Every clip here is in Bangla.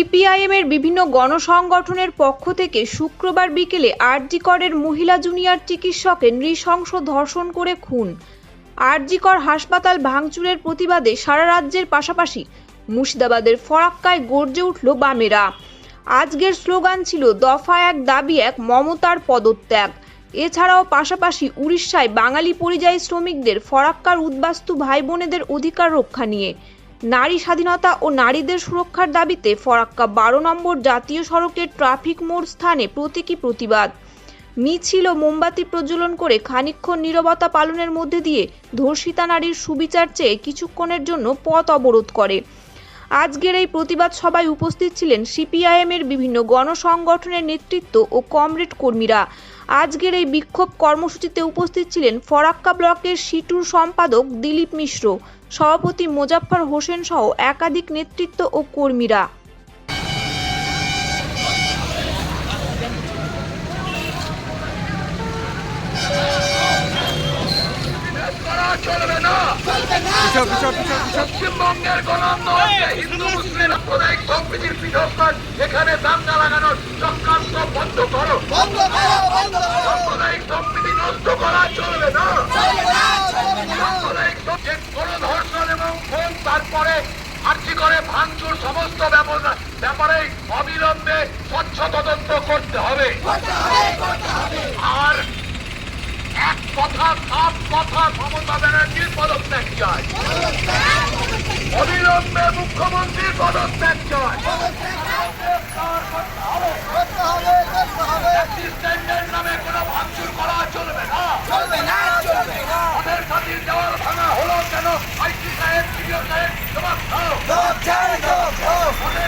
সিপিআইএম এর বিভিন্ন গণসংগঠনের পক্ষ থেকে শুক্রবার বিকেলে আরজিকরের মহিলা জুনিয়র চিকিৎসকের নৃশংস ধর্ষণ করে খুন। আরজিকর হাসপাতাল ভাঙচুরের প্রতিবাদে সারা রাজ্যের পাশাপাশি মুর্শিদাবাদের ফরাক্কায় গর্জে উঠল বামেরা। আজকের স্লোগান ছিল, দফা এক দাবি, এক মমতার পদত্যাগ। এছাড়াও পাশাপাশি উড়িষ্যায় বাঙালি পরিযায়ী শ্রমিকদের ফরাক্কার উদ্বাস্তু ভাই বোনেদের অধিকার রক্ষা নিয়ে নারী স্বাধীনতা ও নারীদের সুরক্ষার দাবিতে ফরাক্কা বারো নম্বর জাতীয় সড়কের ট্রাফিক মোড় স্থানে প্রতীকী প্রতিবাদ। মিছিল ও মোমবাতি প্রজ্বলন করে খানিকক্ষণ নীরবতা পালনের মধ্যে দিয়ে ধর্ষিতা নারীর সুবিচার চেয়ে কিছুক্ষণের জন্য পথ অবরোধ করে। আজকের এই প্রতিবাদ সভায় উপস্থিত ছিলেন সিপিআইএমের বিভিন্ন গণসংগঠনের নেতৃত্ব ও কমরেড কর্মীরা। আজকের এই বিক্ষোভ কর্মসূচিতে উপস্থিত ছিলেন ফরাক্কা ব্লকের সিটুর সম্পাদক দিলীপ মিশ্র সভাপতি মোজাফফর হোসেন সহ একাধিক নেতৃত্ব ও কর্মীরা। পশ্চিমবঙ্গের গণআন্দোলনকে হিন্দু মুসলিম সাম্প্রদায়িক সম্প্রীতির পৃথকবাদ এখানে দাঙ্গা লাগানোর চক্রান্ত বন্ধ করো। সাম্প্রদায়িক সম্প্রীতি নষ্ট করা চলবে না সাম্প্রদায়িক সম- যে কোনো ধর্ষণ এবং খুন তারপরে আর্জি করে ভাঙচুর সমস্ত ব্যাপারে অবিলম্বে স্বচ্ছ তদন্ত করতে হবে। আর এক কথা সব কথা মমতা ব্যানার্জির পদত্যাগ চাই। অবিলম্বে মুখ্যমন্ত্রীর পদত্যাগ অ্যাসিস্ট্যান্টের নামে কোনো ভাঙচুর করা চলবে না। ওদের খাতির দেওয়াল ভাঙা হলো কেন? আইসি সাহেব সাহেব জবাব দাও ওদের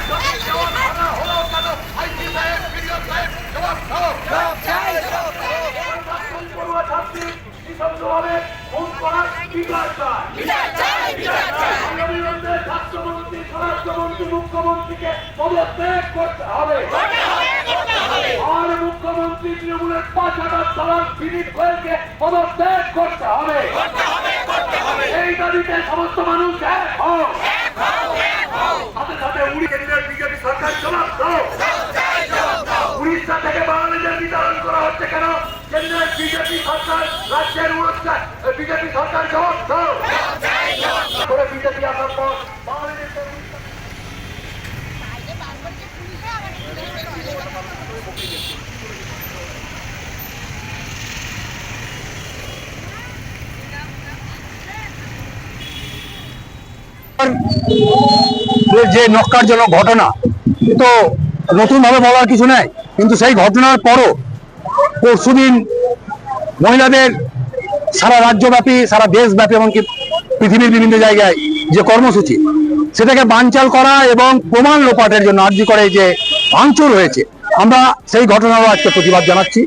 খাতির দেওয়াল ভাঙা হলো কেন আইসি সাহেব সিডিও সাহেব জবাব দাও প্রাক্তন পড়ুয়া ছাত্রী নৃশংসভাবে খুন বিচার চাই। অবিলম্বে স্বাস্থ্যমন্ত্রী, স্বরাষ্ট্রমন্ত্রী, মুখ্যমন্ত্রীকে পদত্যাগ করতে হবে। আর মুখ্যমন্ত্রী তৃণমূলের পাঁচ হাজার ডলার দিলীপ গোয়েলকে পদত্যাগ করতে হবে এই দাবিতে সমস্ত মানুষ এক হও সাথে সাথে উড়ি কেন্দ্রের বিজেপি সরকার জবাব দাও উড়িষ্যা থেকে বাঙালিদের বিতরণ করা হচ্ছে কেন কেন্দ্রের বিজেপি সরকার, রাজ্যের উড়িষ্যা বিজেপি সরকার জবাব করে বিজেপি আসার পর যে ঘটনা তো নতুন ভাবে বলার কিছু নেই, কিন্তু সেই ঘটনার পরও পরশুদিন মহিলাদের সারা রাজ্যব্যাপী, সারা দেশব্যাপী এমনকি পৃথিবীর বিভিন্ন জায়গায় যে কর্মসূচি, সেটাকে বানচাল করা এবং প্রমাণ লোপাটের জন্য আর্জি করে যে ভাঙচুর হয়েছে। আমরা সেই ঘটনারও আজকে প্রতিবাদ জানাচ্ছি।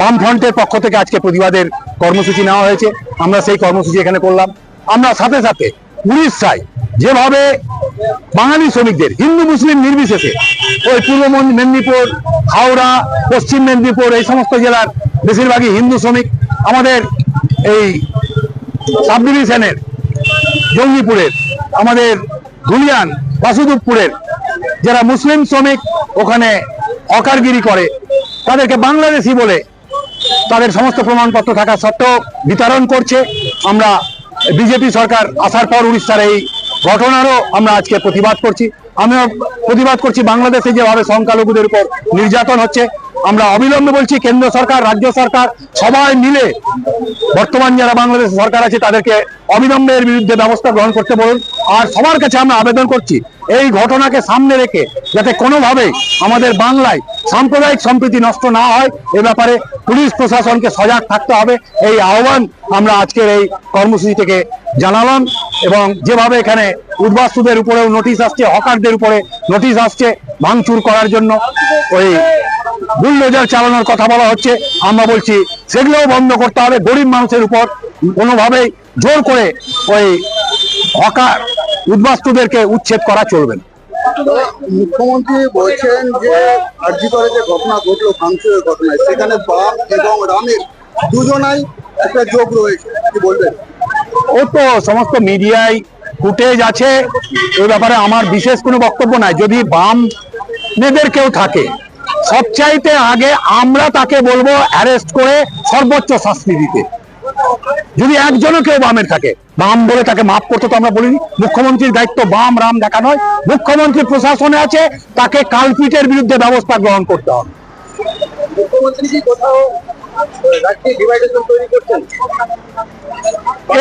বামফ্রন্টের পক্ষ থেকে আজকে প্রতিবাদের কর্মসূচি নেওয়া হয়েছে। আমরা সেই কর্মসূচি এখানে করলাম। আমরা সাথে সাথে উড়িষ্যায় যেভাবে বাঙালি শ্রমিকদের, হিন্দু, মুসলিম নির্বিশেষে, ওই পূর্ব মেদিনীপুর, হাওড়া, পশ্চিম মেদিনীপুর, এই সমস্ত জেলার বেশিরভাগই হিন্দু শ্রমিক। আমাদের এই সাব ডিভিশনের জঙ্গিপুরের, আমাদের ধুলিয়ান বাসুদেবপুরের যারা মুসলিম শ্রমিক, ওখানে অকারগিরি করে, তাদেরকে বাংলাদেশি বলে তাদের সমস্ত প্রমাণপত্র থাকা সত্ত্বেও বিতরণ করছে। আমরা বিজেপি সরকার আসার পর উড়িষ্যার এই ঘটনারও আমরা আজকে প্রতিবাদ করছি। আমিও প্রতিবাদ করছি বাংলাদেশে যেভাবে সংখ্যালঘুদের উপর নির্যাতন হচ্ছে। আমরা অবিলম্বে বলছি, কেন্দ্র সরকার, রাজ্য সরকার, সবাই মিলে বর্তমান যারা বাংলাদেশ সরকার আছে, তাদেরকে অবিলম্বে এর বিরুদ্ধে ব্যবস্থা গ্রহণ করতে বলুন। আর সবার কাছে আমরা আবেদন করছি, এই ঘটনাকে সামনে রেখে যাতে কোনোভাবেই আমাদের বাংলায় সাম্প্রদায়িক সম্প্রীতি নষ্ট না হয়, এ ব্যাপারে পুলিশ প্রশাসনকে সজাগ থাকতে হবে। এই আহ্বান আমরা আজকের এই কর্মসূচি থেকে জানালাম। এবং যেভাবে এখানে উদ্বাস্তুদের উপরেও নোটিশ আসছে হকারদের উপরে নোটিশ আসছে ভাঙচুর করার জন্য। ওই বুলডোজার চালানোর কথা বলা হচ্ছে। আমরা বলছি, সেগুলোও বন্ধ করতে হবে। গরিব মানুষের উপর কোনোভাবেই জোর করে ওই হকার উদ্বাস্তুদেরকে উচ্ছেদ করা চলবে না। মুখ্যমন্ত্রী বলছেন যে আর্জি করে যে ঘটনা ঘটলো, ভাঙচুরের ঘটনায়, সেখানে বাম এবং রামের দুজনাই একটা যোগ রয়েছে। কি বলবেন? ও তো সমস্ত মিডিয়ায় ফুটেজ আছে এই ব্যাপারে আমার বিশেষ কোনো বক্তব্য নাই। যদি বাম নেদের কেউ থাকে, সবচাইতে আগে আমরা তাকে বলব অ্যারেস্ট করে সর্বোচ্চ শাস্তি দিতে। যদি একজনও কেউ বামের থাকে, বাম বলে তাকে মাফ করতে তো আমরা বলিনি, মুখ্যমন্ত্রীর দায়িত্ব বাম, রাম দেখা নয়, মুখ্যমন্ত্রী প্রশাসনে আছে, তাকে কালপিটের বিরুদ্ধে ব্যবস্থা গ্রহণ করতে হবে।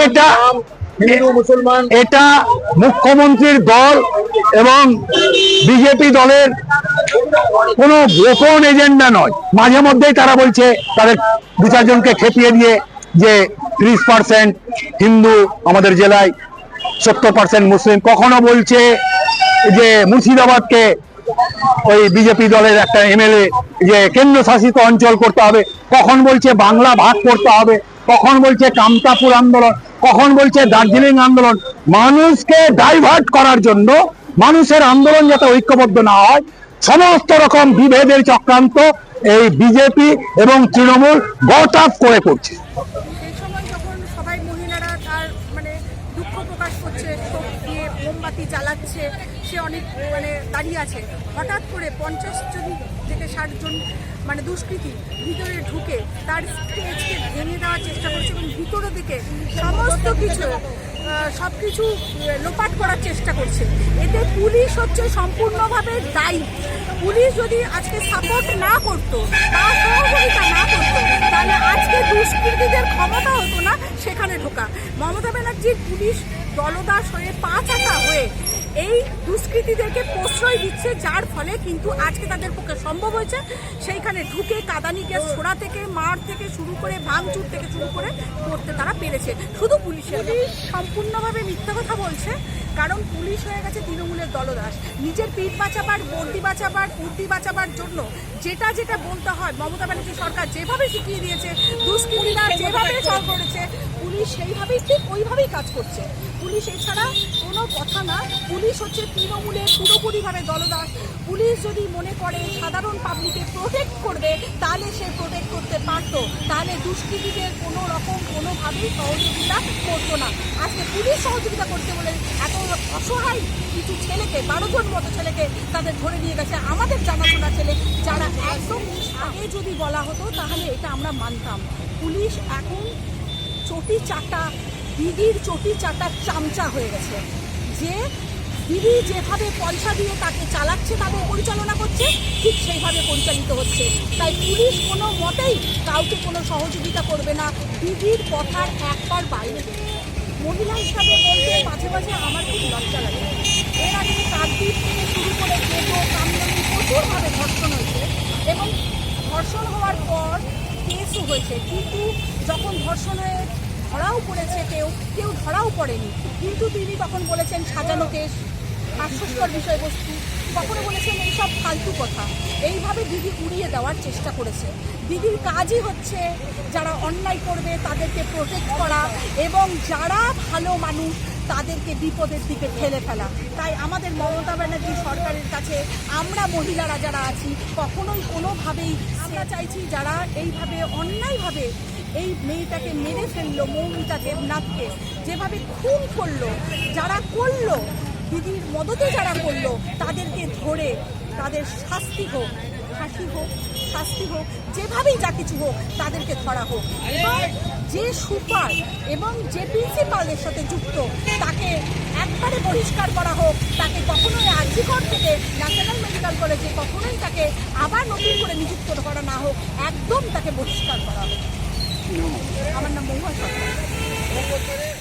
এটা এটা মুখ্যমন্ত্রীর দল এবং বিজেপি দলের কোনো গোপন এজেন্ডা নয়। মাঝে মধ্যেই তারা বলছে তাদের দু চারজনকে খেপিয়ে দিয়ে যে ত্রিশ পার্সেন্ট হিন্দু আমাদের জেলায় সত্তর পার্সেন্ট মুসলিম। কখনো বলছে যে মুর্শিদাবাদকে ওই বিজেপি দলের একটা এমএলএ যে কেন্দ্র শাসিত অঞ্চল করতে হবে, কখন বলছে বাংলা ভাগ করতে হবে, কখন বলছে কামতাপুর আন্দোলন, কখন বলছে দার্জিলিং আন্দোলন, মানুষকে ডাইভার্ট করার জন্য মানুষের আন্দোলন যাতে ঐক্যবদ্ধ না হয়, সমস্ত রকম বিভেদের চক্রান্ত এই বিজেপি এবং তৃণমূল গট আপ করে করছে। অনেক মানে দাঁড়িয়ে আছে। হঠাৎ করে পঞ্চাশ জন থেকে ষাট জন মানে দুষ্কৃতী ভিতরে ঢুকে তার স্টেজকে ভেঙে দেওয়ার চেষ্টা করছে এবং ভিতরের দিকে সমস্ত কিছু সব কিছু লোপাট করার চেষ্টা করছে। এতে পুলিশ হচ্ছে সম্পূর্ণভাবে দায়ী। পুলিশ যদি আজকে সাপোর্ট না করতো, বা সহযোগিতা না করতো, তাহলে আজকে দুষ্কৃতীদের ক্ষমতা হতো না সেখানে ঢোকা। মমতা ব্যানার্জির পুলিশ দলদাস হয়ে পা চাকা হয়ে এই দুষ্কৃতীদেরকে প্রশ্রয় দিচ্ছে, যার ফলে কিন্তু আজকে তাদের পক্ষে সম্ভব হয়েছে। সেইখানে ঢুকে কাদানি গ্যাস ছোড়া থেকে, মার থেকে শুরু করে, ভাঙচুর থেকে শুরু করে করতে তারা পেরেছে। শুধু পুলিশের পুলিশ সম্পূর্ণভাবে মিথ্যা কথা বলছে, কারণ পুলিশ হয়ে গেছে তৃণমূলের দলদাস। নিজের পিঠ বাঁচাবার বর্দি বাঁচাবার কুর্তি বাঁচাবার জন্য যেটা যেটা বলতে হয়, মমতা ব্যানার্জি সরকার যেভাবে শিখিয়ে দিয়েছে, দুষ্কৃতীরা যেভাবে সব করেছে পুলিশ সেইভাবেই ঠিক ওইভাবেই কাজ করছে। পুলিশ এছাড়া কোনো কথা না। পুলিশ হচ্ছে তৃণমূলের পুরোপুরিভাবে দলদাস। পুলিশ যদি মনে করে সাধারণ পাবলিকে প্রোটেক্ট করবে, তাহলে সে প্রোটেক্ট করতে পারতো। তাহলে দুষ্কৃতীদের কোনো রকম, কোনোভাবেই সহযোগিতা করতো না। আজকে পুলিশ সহযোগিতা করতে বলে এত অসহায় কিছু ছেলেকে, বারো জন মতো ছেলেকে তাদের ধরে নিয়ে গেছে। আমাদের জানাশোনা ছেলে, যারা একদম আগে যদি বলা হতো, তাহলে এটা আমরা মানতাম। পুলিশ এখন চটি চাটা, দিদির চটি চাটা চামচা হয়ে গেছে। যে দিদি যেভাবে পয়সা দিয়ে তাকে চালাচ্ছে, তাকে পরিচালনা করছে, ঠিক সেইভাবে পরিচালিত হচ্ছে। তাই পুলিশ কোনো মতেই কাউকে কোনো সহযোগিতা করবে না। দিদির কথার একবার বাইরে মহিলা হিসাবে বলতে মাঝে মাঝে আমার খুব লজ্জা লাগে। এর আগে কাকদ্বীপ থেকে শুরু করে দেবো কামরানি প্রচুরভাবে ধর্ষণ হয়েছে এবং ধর্ষণ হওয়ার পর কেসও হয়েছে। কিন্তু যখন ধর্ষণ হয়ে ধরাও পড়েছে কেউ কেউ ধরাও পড়েনি। কিন্তু তিনি তখন বলেছেন সাজানো কেস হাস্যস্কর বিষয়বস্তু কখনো বলেছেন এইসব ফালতু কথা। এইভাবে দিদি উড়িয়ে দেওয়ার চেষ্টা করেছে। দিদির কাজই হচ্ছে যারা অন্যায় করবে তাদেরকে প্রোটেক্ট করা এবং যারা ভালো মানুষ তাদেরকে বিপদের দিকে ঠেলে ফেলা। তাই আমাদের মমতা ব্যানার্জি সরকারের কাছে আমরা মহিলারা যারা আছি, কখনোই কোনোভাবেই আমরা চাইছি যারা এইভাবে অন্যায়ভাবে এই মেয়েটাকে মেরে ফেলল মৌমিতা দেবনাথকে। যেভাবে খুন করল, যারা করল, দিদির মদতে যারা করল, তাদেরকে ধরে তাদের শাস্তি হোক, ফাঁসি হোক, শাস্তি হোক, যেভাবেই যা কিছু হোক, তাদেরকে ধরা হোক। এবং যে সুপার এবং যে প্রিন্সিপালের সাথে যুক্ত, তাকে একবারে বহিষ্কার করা হোক, তাকে কখনোই আর্জিকর থেকে ন্যাশনাল মেডিকেল কলেজে কখনোই তাকে আবার নতুন করে নিযুক্ত করা না হোক, একদম তাকে বহিষ্কার করা হোক। আমার নাম মহুয়া সরকার।